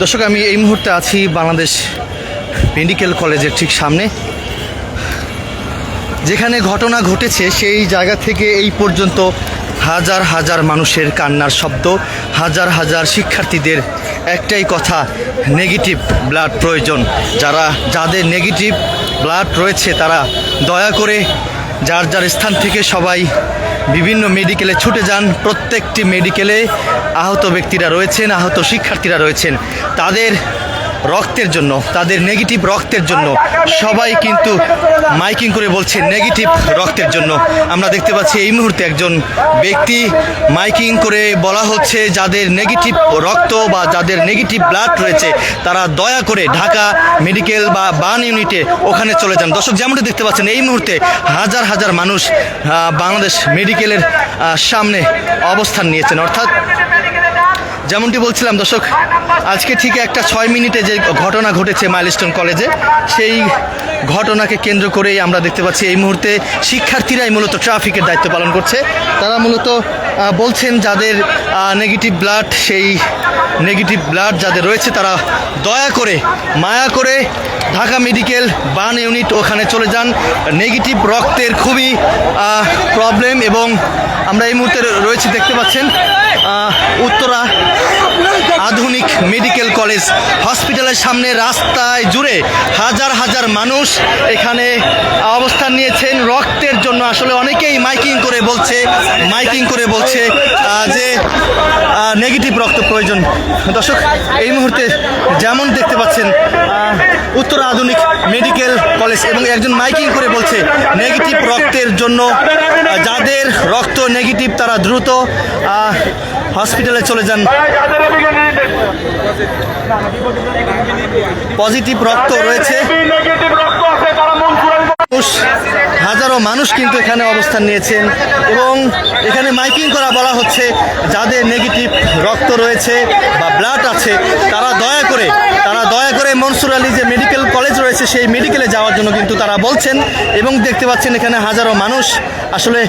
দর্শক, আমি এই মুহূর্তে আছি বাংলাদেশ মেডিকেল কলেজের ঠিক সামনে। যেখানে ঘটনা ঘটেছে, সেই জায়গা থেকে এই পর্যন্ত হাজার হাজার মানুষের কান্নার শব্দ, হাজার হাজার শিক্ষার্থীদের একটাই কথা, নেগেটিভ ব্লাড প্রয়োজন। যারা, যাদের নেগেটিভ ব্লাড রয়েছে, তারা দয়া করে যার যার স্থান থেকে সবাই বিভিন্ন মেডিকেলে ছুটে যান, প্রত্যেকটি মেডিকেলে আহত ব্যক্তিরা রয়েছেন, আহত শিক্ষার্থীরা রয়েছেন। তাদের রক্তের জন্য, তাদের নেগেটিভ রক্তের জন্য। সবাই কিন্তু মাইকিং করে বলছে নেগেটিভ রক্তের জন্য। আমরা দেখতে পাচ্ছি এই মুহূর্তে একজন ব্যক্তি মাইকিং করে বলা হচ্ছে যাদের নেগেটিভ রক্ত বা যাদের নেগেটিভ ব্লাড রয়েছে, তারা দয়া করে ঢাকা মেডিকেল বা বান ইউনিটে ওখানে চলে যান। দর্শক, যেমনটি দেখতে পাচ্ছেন, এই মুহূর্তে হাজার হাজার মানুষ বাংলাদেশ মেডিকেলের সামনে অবস্থান নিয়েছেন। অর্থাৎ যেমনটি বলছিলাম দর্শক, আজকে ঠিক একটা ছয় মিনিটে যে ঘটনা ঘটেছে মাইলস্টোন কলেজে, সেই ঘটনাকে কেন্দ্র করেই আমরা দেখতে পাচ্ছি এই মুহূর্তে শিক্ষার্থীরাই মূলত ট্রাফিকের দায়িত্ব পালন করছে। তারা মূলত বলছেন যাদের নেগেটিভ ব্লাড সেই নেগেটিভ ব্লাড যাদের রয়েছে, তারা দয়া করে, মায়া করে ঢাকা মেডিকেল বান ইউনিট ওখানে চলে যান। নেগেটিভ রক্তের খুবই প্রবলেম এবং আমরা এই মুহূর্তে রয়েছে, দেখতে পাচ্ছেন উত্তরা আধুনিক মেডিকেল কলেজ হসপিটালের সামনে রাস্তায় জুড়ে হাজার হাজার মানুষ এখানে অবস্থান নিয়েছেন। রক্তের জন্য আসলে অনেকেই মাইকিং করে বলছে, মাইকিং করে বলছে যে নেগেটিভ রক্ত প্রয়োজন। দর্শক, এই মুহূর্তে যেমন দেখতে পাচ্ছেন উত্তর আধুনিক মেডিকেল কলেজ এবং একজন মাইকিং করে বলছে নেগেটিভ রক্তের জন্য যাদের রক্ত নেগেটিভ, তারা দ্রুত হসপিটালে চলে যান। পজিটিভ রক্ত রয়েছে। হাজারো মানুষ কিন্তু এখানে অবস্থান নিয়েছেন এবং এখানে মাইকিং করা বলা হচ্ছে, যাদের নেগেটিভ রক্ত রয়েছে বা ব্লাড আছে, তারা দয়া করে, তারা দয়া করে মনসুর আলী যে মেডিকেল কলেজ রয়েছে সেই মেডিকেলে যাওয়ার জন্য কিন্তু তারা বলছেন এবং দেখতে পাচ্ছেন এখানে হাজারো মানুষ আসলে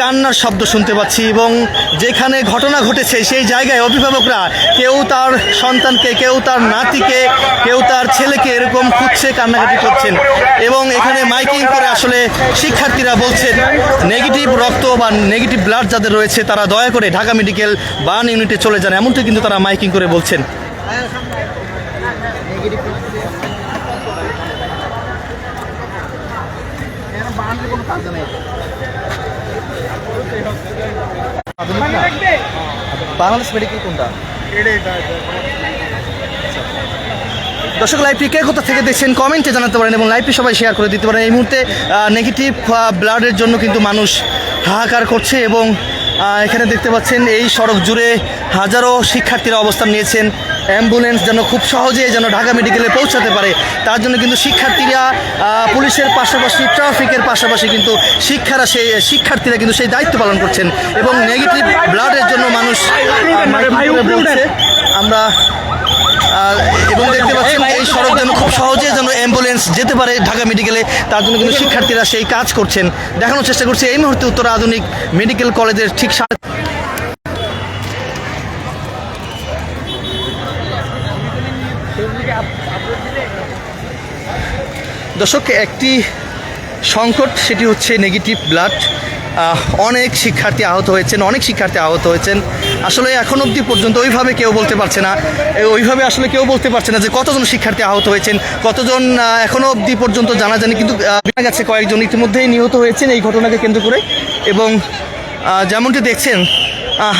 কান্নার শব্দ শুনতে পাচ্ছি এবং যেখানে ঘটনা ঘটেছে সেই জায়গায় অভিভাবকরা কেউ তার সন্তানকে, কেউ তার নাতিকে, কেউ তার ছেলেকে এরকম খুঁজছে, কান্নাকাটি করছেন এবং এখানে মাইকিং করে আসলে শিক্ষার্থীরা বলছেন নেগেটিভ রক্ত বা নেগেটিভ ব্লাড যাদের রয়েছে তারা দয়া করে ঢাকা মেডিকেল বান ইউনিটে চলে যান। এমনটি কিন্তু তারা মাইকিং করে বলছেন। বাংলাদেশ মেডিকেল কোনটা? দর্শক লাইভটি কে কোথা থেকে দেখছেন কমেন্টে জানাতে পারেন এবং লাইভটি সবাই শেয়ার করে দিতে পারেন। এই মুহূর্তে নেগেটিভ ব্লাডের জন্য কিন্তু মানুষ হাহাকার করছে এবং এখানে দেখতে পাচ্ছেন এই সড়ক জুড়ে হাজারো শিক্ষার্থীরা অবস্থান নিয়েছেন। অ্যাম্বুলেন্স যেন খুব সহজে যেন ঢাকা মেডিকেলে পৌঁছাতে পারে। তার জন্য কিন্তু শিক্ষার্থীরা পুলিশের পাশাপাশি ট্রাফিকের পাশাপাশি কিন্তু শিক্ষারা সেই শিক্ষার্থীরা কিন্তু সেই দায়িত্ব পালন করছেন এবং নেগেটিভ ব্লাডের জন্য মানুষ আমরা এবং দেখতে পাচ্ছেন এই সড়ক যেন খুব সহজে যেন অ্যাম্বুলেন্স যেতে পারে ঢাকা মেডিকেলে তার জন্য কিন্তু শিক্ষার্থীরা সেই কাজ করছেন। দেখানোর চেষ্টা করছে এই মুহূর্তে উত্তর আধুনিক মেডিকেল কলেজের ঠিক সামনে দর্শক, একটি সংকট, সেটি হচ্ছে নেগেটিভ ব্লাড অনেক শিক্ষার্থী আহত হয়েছেন, অনেক শিক্ষার্থী আহত হয়েছেন। আসলে এখন অবধি পর্যন্ত ওইভাবে কেউ বলতে পারছে না। ওইভাবে আসলে কেউ বলতে পারছে না যে কতজন শিক্ষার্থী আহত হয়েছেন, কতজন এখনও এখনও অবধি পর্যন্ত জানা জানি কিন্তু জানা গেছে কয়েকজন ইতিমধ্যেই নিহত হয়েছেন এই ঘটনাকে কেন্দ্র করে। এবং যেমনটি দেখছেন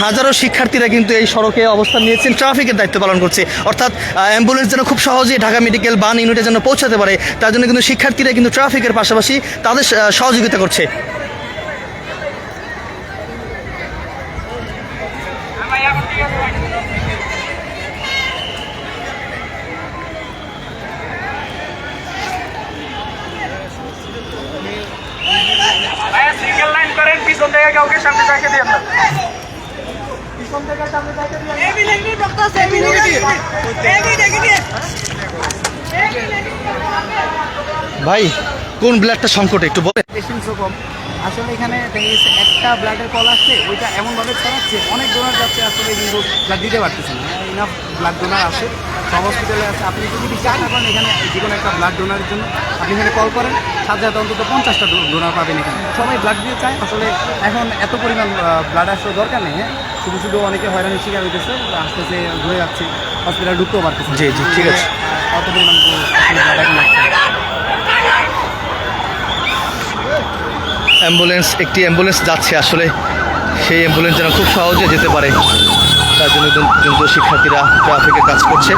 হাজারো শিক্ষার্থীরা কিন্তু এই সড়কে অবস্থান নিয়েছেন। ট্রাফিকের দায়িত্ব পালন করছে। অর্থাৎ অ্যাম্বুলেন্স যেন খুব সহজেই ঢাকা মেডিকেল বান ইউনিটে যেন পৌঁছাতে পারে, তার জন্য কিন্তু শিক্ষার্থীরা কিন্তু ট্রাফিকের পাশাপাশি তাদের সহযোগিতা করছে। কাউকে সামনে তাকে দিয়ে না পিছন থেকে সামনে তাকে দিয়ে ভাই, কোন ব্লাডটা সংকটে একটু পেশেন্টসও কম। আসলে এখানে একটা ব্লাডের কল আসছে, ওইটা এমনভাবে ছড়াচ্ছে, অনেক ডোনার যাচ্ছে, আসলে কিন্তু ব্লাড দিতে পারতেছে না। ইনাফ ব্লাড ডোনার আছে, সব হসপিটালে আছে। আপনি যদি চান না করেন এখানে, যে কোনো একটা ব্লাড ডোনারের জন্য, আপনি এখানে কল করেন সাথে সাথে অন্তত পঞ্চাশটা ডোনার পাবেন এখানে। সবাই ব্লাড দিতে চায়। আসলে এখন এত পরিমাণ ব্লাড আসলে দরকার নেই হ্যাঁ? শুধু শুধু অনেকে হয়রানির শিকার হইতেছে আস্তে আস্তে ঘুরে যাচ্ছে হসপিটালে ঢুকতেও পারতেছে জি, জি, ঠিক আছে। কত পরিমাণ অ্যাম্বুলেন্স একটি অ্যাম্বুলেন্স যাচ্ছে আসলে। সেই অ্যাম্বুলেন্স যেন খুব সহজে যেতে পারে। তার জন্য শিক্ষার্থীরা ট্রাফিকে কাজ করছে।